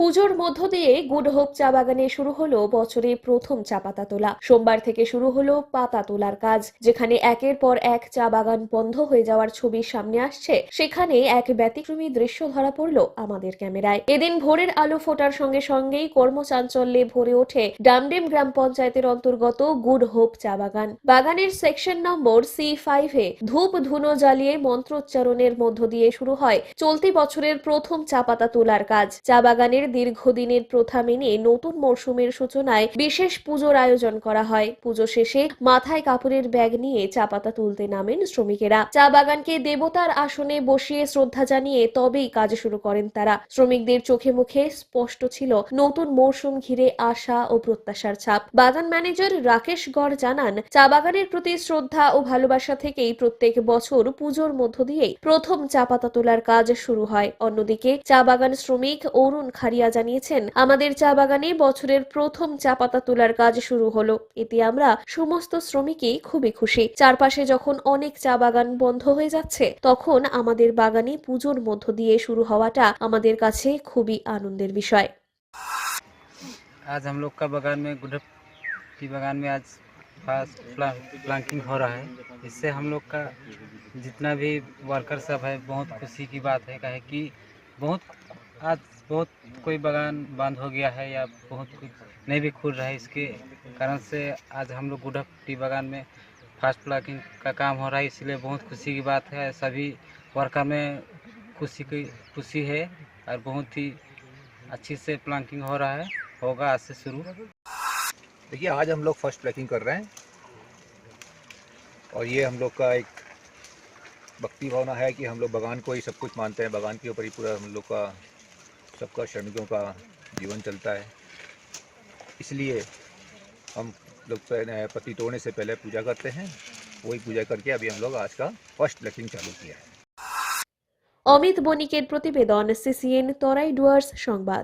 পুজোর মধ্য দিয়ে গুড হোপ চা বাগানে শুরু হলো বছরে প্রথম চা পাতা তোলা। সোমবার থেকে শুরু হলো পাতা তোলার কাজ, যেখানে একের পর এক চা বাগান বন্ধ হয়ে যাওয়ার ছবি সামনে আসছে। সেখানে এক ব্যতিক্রমী দৃশ্য ধরা পড়ল আমাদের ক্যামেরায়। এদিন ভোরের আলো ফোটার সঙ্গে সঙ্গেই কর্মচাঞ্চল্যে ভরে ওঠে ডামডেম গ্রাম পঞ্চায়েতের অন্তর্গত গুড হোপ চা বাগান। বাগানের সেকশন নম্বর সি ফাইভে ধূপ ধুনো জ্বালিয়ে মন্ত্রোচ্চারণের মধ্য দিয়ে শুরু হয় চলতি বছরের প্রথম চা পাতা তোলার কাজ। চা বাগানের দীর্ঘদিনের প্রথা মেনে নতুন মরশুমের সূচনায় বিশেষ পুজোর আয়োজন করা হয়। পুজো শেষে মাথায় কাপড়ের ব্যাগ নিয়ে চা পাতা তুলতে নামেন শ্রমিকেরা। চা বাগানকে দেবতার আসনে বসিয়ে শ্রদ্ধা জানিয়ে তবেই কাজ শুরু করেন তারা। শ্রমিকদের চোখে মুখে স্পষ্ট ছিল নতুন মরশুম ঘিরে আশা ও প্রত্যাশার ছাপ। বাগান ম্যানেজার রাকেশ গড় জানান, চা বাগানের প্রতি শ্রদ্ধা ও ভালোবাসা থেকেই প্রত্যেক বছর পুজোর মধ্য দিয়েই প্রথম চা পাতা তোলার কাজ শুরু হয়। অন্যদিকে চা বাগান শ্রমিক অরুণ খারিয়া জানিয়েছেন আমাদের চা বাগানে বছরের প্রথম চা পাতা তোলার কাজ শুরু হলো এতে আমরা সমস্ত শ্রমিকই খুবই খুশি চারপাশে যখন অনেক চা বাগান বন্ধ হয়ে যাচ্ছে তখন আমাদের বাগানে পুজোর মধ্য দিয়ে শুরু হওয়াটা আমাদের কাছে খুবই আনন্দের বিষয় आज हम लोग का बागान में गुडप की बागान में आज फास्ट प्ला, प्लांटिंग हो रहा है इससे हम लोग का जितना भी वर्कर सब है बहुत खुशी की बात है काहे कि बहुत आज बहुत कोई बागान बंद हो गया है या बहुत कुछ नहीं भी खुल रहा है इसके कारण से आज हम लोग गुडप टी बागान में फास्ट प्लांटिंग का काम हो रहा है, इसलिए बहुत खुशी की बात है। सभी वर्कर में खुशी की, खुशी है और बहुत ही अच्छी से प्लांटिंग हो रहा है, होगा आज से शुरू। देखिए, आज हम लोग फ़र्स्ट प्लैकिंग कर रहे हैं और ये हम लोग का एक भक्ति भावना है कि हम लोग बागान को ही सब कुछ मानते हैं। बागान के ऊपर ही पूरा हम लोग का सबका श्रमिकों का जीवन चलता है इसलिए हम लोग पहले- पत्ती तोड़ने से पहले पूजा करते हैं वही पूजा करके अभी हम लोग आज का फर्स्ट प्लैकिंग चालू किया है অমিত বণিকের প্রতিবেদন সিসিএন তরাই ডুয়ার্স সংবাদ